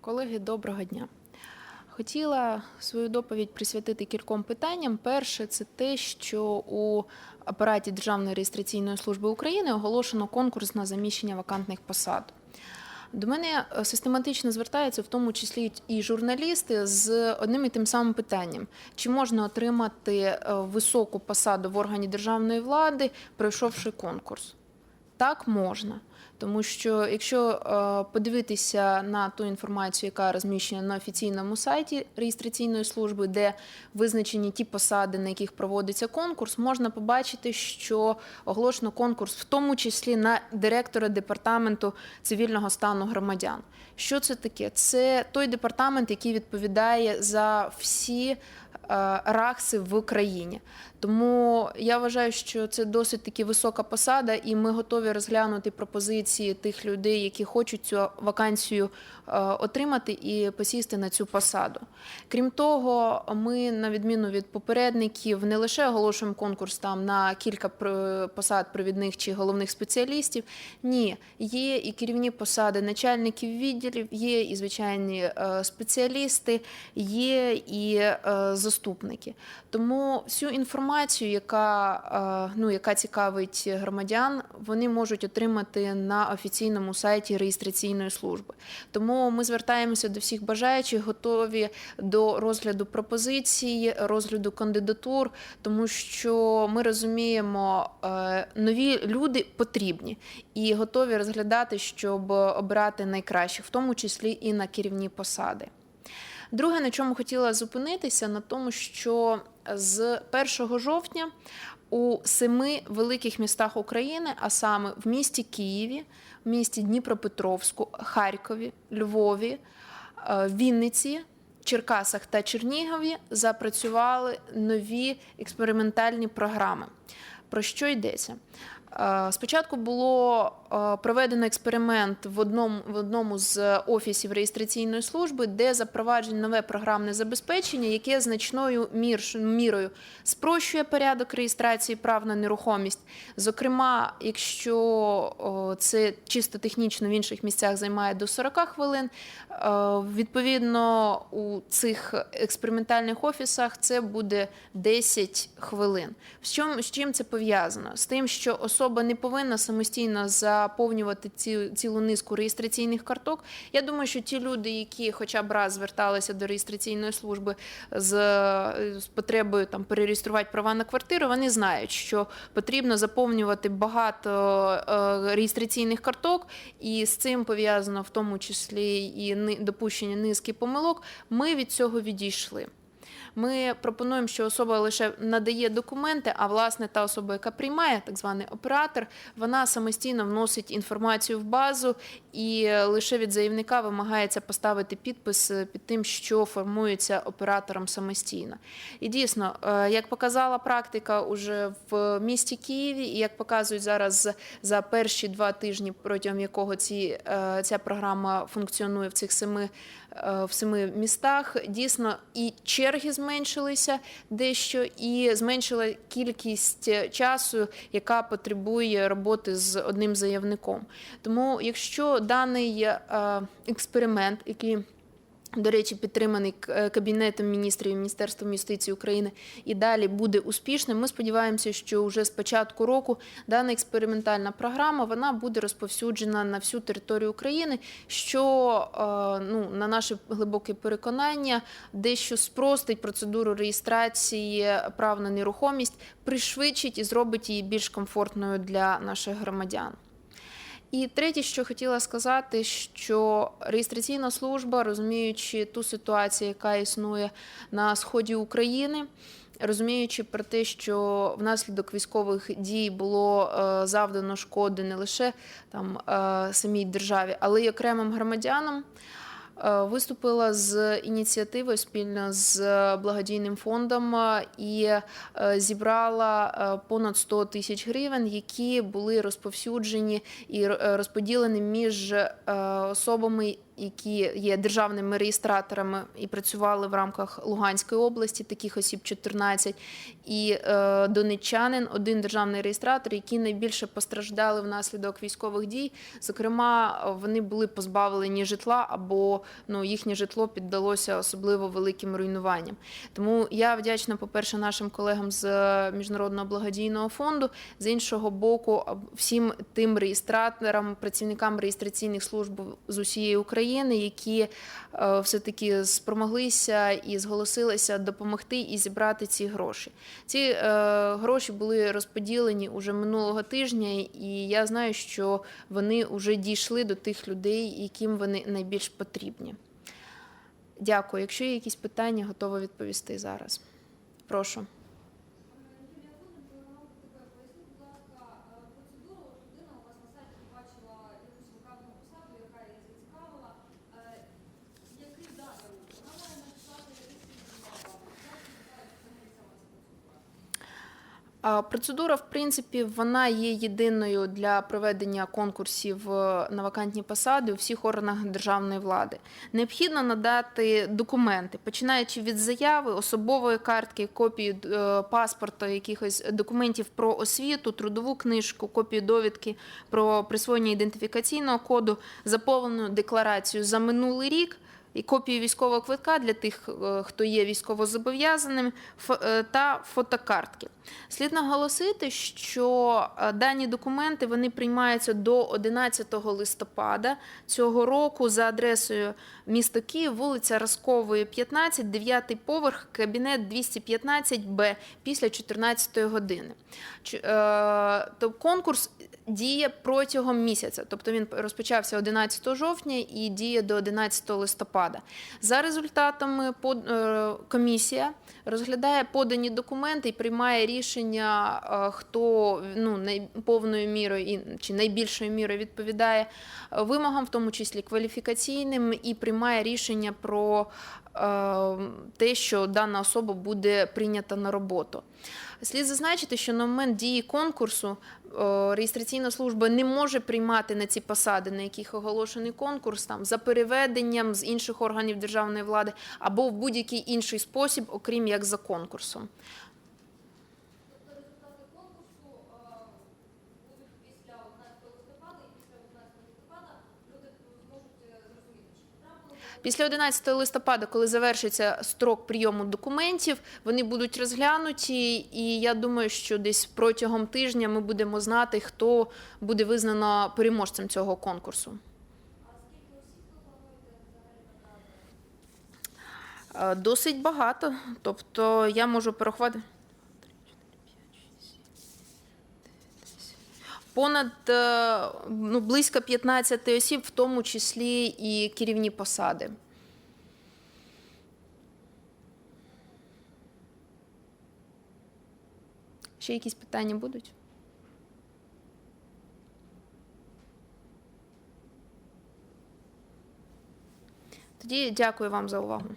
Колеги, доброго дня. Хотіла свою доповідь присвятити кільком питанням. Перше, це те, що у апараті Державної реєстраційної служби України оголошено конкурс на заміщення вакантних посад. До мене е, систематично звертаються, в тому числі і журналісти, з одним і тим самим питанням: чи можна отримати е, високу посаду в органі державної влади, пройшовши конкурс? Так можна. Тому що якщо е, подивитися на ту інформацію, яка розміщена на офіційному сайті реєстраційної служби, де визначені ті посади, на яких проводиться конкурс, можна побачити, що оголошено конкурс, в тому числі на директора департаменту цивільного стану громадян. Що це таке? Це той департамент, який відповідає за всі рахси в країні. Тому я вважаю, що це досить таки висока посада, і ми готові розглянути пропозиції тих людей, які хочуть цю вакансію е, отримати і посісти на цю посаду. Крім того, ми, на відміну від попередників, не лише оголошуємо конкурс там на кілька посад провідних чи головних спеціалістів. Ні, є і керівні посади начальників відділів, є і звичайні е, спеціалісти, є і е, заступники. Тому всю інформацію, яка, е, ну, яка цікавить громадян, вони можуть отримати на офіційному сайті реєстраційної служби. Тому ми звертаємося до всіх бажаючих, готові до розгляду пропозицій, розгляду кандидатур, тому що ми розуміємо, е, нові люди потрібні і готові розглядати, щоб обрати найкращих, в тому числі і на керівні посади. Друге, на чому хотіла зупинитися, на тому, що з 1 жовтня у семи великих містах України, а саме в місті Києві, в місті Дніпропетровську, Харкові, Львові, е, Вінниці, Черкасах та Чернігові запрацювали нові експериментальні програми. Про що йдеться? Е, Спочатку було е, проведено експеримент в одному, в одному з офісів реєстраційної служби, де запроваджено нове програмне забезпечення, яке значною мірою спрощує порядок реєстрації прав на нерухомість. Зокрема, якщо це чисто технічно в інших місцях займає до 40 хвилин, е, відповідно у цих експериментальних офісах це буде 10 хвилин. З чим, з чим це пов'язано? З тим, що особа не повинна самостійно заповнювати ці, цілу низку реєстраційних карток. Я думаю, що ті люди, які хоча б раз зверталися до реєстраційної служби з, з потребою там перереєструвати права на квартиру, вони знають, що потрібно заповнювати багато е, реєстраційних карток, і з цим пов'язано в тому числі і допущення низки помилок. Ми від цього відійшли. Ми пропонуємо, що особа лише надає документи, а власне та особа, яка приймає, так званий оператор, вона самостійно вносить інформацію в базу, і лише від заявника вимагається поставити підпис е, під тим, що формується оператором самостійно. І дійсно, е, як показала практика уже в місті Києві, і як показують зараз за перші два тижні, протягом якого ці, е, ця програма функціонує в цих семи в семи містах, дійсно і черги зменшилися дещо, і зменшила кількість е, часу, яка потребує роботи з одним заявником. Тому, якщо даний е, експеримент, який до речі, підтриманий е, Кабінетом міністрів і Міністерством юстиції України і далі буде успішним. Ми сподіваємося, що вже з початку року дана експериментальна програма вона буде розповсюджена на всю територію України, що е, ну, на наше глибоке переконання дещо спростить процедуру реєстрації прав на нерухомість, пришвидшить і зробить її більш комфортною для наших громадян. І третє, що хотіла сказати, що реєстраційна служба, розуміючи ту ситуацію, яка існує на сході України, розуміючи про те, що внаслідок військових дій було е, завдано шкоди не лише там е, самій державі, але й окремим громадянам. Е, Виступила з ініціативою спільно з благодійним фондом е, і е, зібрала е, понад 100 тисяч гривень, які були розповсюджені і е, розподілені між е, особами які є державними реєстраторами і працювали в рамках Луганської області, таких осіб 14, і е, донеччанин, один державний реєстратор, які найбільше постраждали внаслідок військових дій. Зокрема, вони були позбавлені житла або ну, їхнє житло піддалося особливо великим руйнуванням. Тому я вдячна, по-перше, нашим колегам з е, міжнародного благодійного фонду, з іншого боку, всім тим реєстраторам, працівникам реєстраційних служб з усієї України, які е, все-таки спромоглися і зголосилися допомогти і зібрати ці гроші. Ці е, гроші були розподілені уже минулого тижня, і я знаю, що вони вже дійшли до тих людей, яким вони найбільш потрібні. Дякую. Якщо є якісь питання, готова відповісти зараз. Прошу. Юлія Фуденко, тебе поясніть, будь ласка, процедуру От людина у вас на сайті побачила якусь вакантну посаду, яка її зацікавила. Е, Який далі рух? Вона має написати якийсь відповідь. Як відбувається взагалі ця у вас процедура? А, Процедура, в принципі, вона є єдиною для проведення конкурсів е, на вакантні посади у всіх органах державної влади. Необхідно надати документи, починаючи від заяви, особової картки, копії е, паспорта, якихось документів про освіту, трудову книжку, копію довідки про присвоєння ідентифікаційного коду, заповнену декларацію за минулий рік і копію військового квитка для тих, е, хто є військовозобов'язаним, е, та фотокартки. Слід наголосити, що е, дані документи вони приймаються до 11 листопада цього року за адресою місто Київ, вулиця Роскової, 15, 9 поверх, кабінет 215Б після 14 години. Конкурс діє протягом місяця, тобто він розпочався 11 жовтня і діє до 11 листопада. За результатами е, комісія розглядає подані документи і приймає рішення, е, хто ну, повною мірою і- чи найбільшою мірою відповідає е, вимогам, в тому числі кваліфікаційним, і приймає рішення про те, що дана особа буде прийнята на роботу. Слід зазначити, що на момент дії конкурсу реєстраційна служба не може приймати на ці посади, на яких оголошений конкурс, там за переведенням з інших органів державної влади або в будь-який інший спосіб, окрім як за конкурсом. Тобто результати конкурсу е, будуть після 11 листопада і після 11 листопада люди зможуть е, зрозуміти, чи потрапили вони Після 11 листопада, коли завершиться строк прийому документів, вони будуть розглянуті, і я думаю, що десь протягом тижня ми будемо знати, хто буде визнано переможцем цього конкурсу. Е, Досить багато. Тобто я можу порахувати. Понад е, ну, близько 15 осіб, в тому числі і керівні посади. Ще якісь питання будуть? Тоді дякую вам за увагу.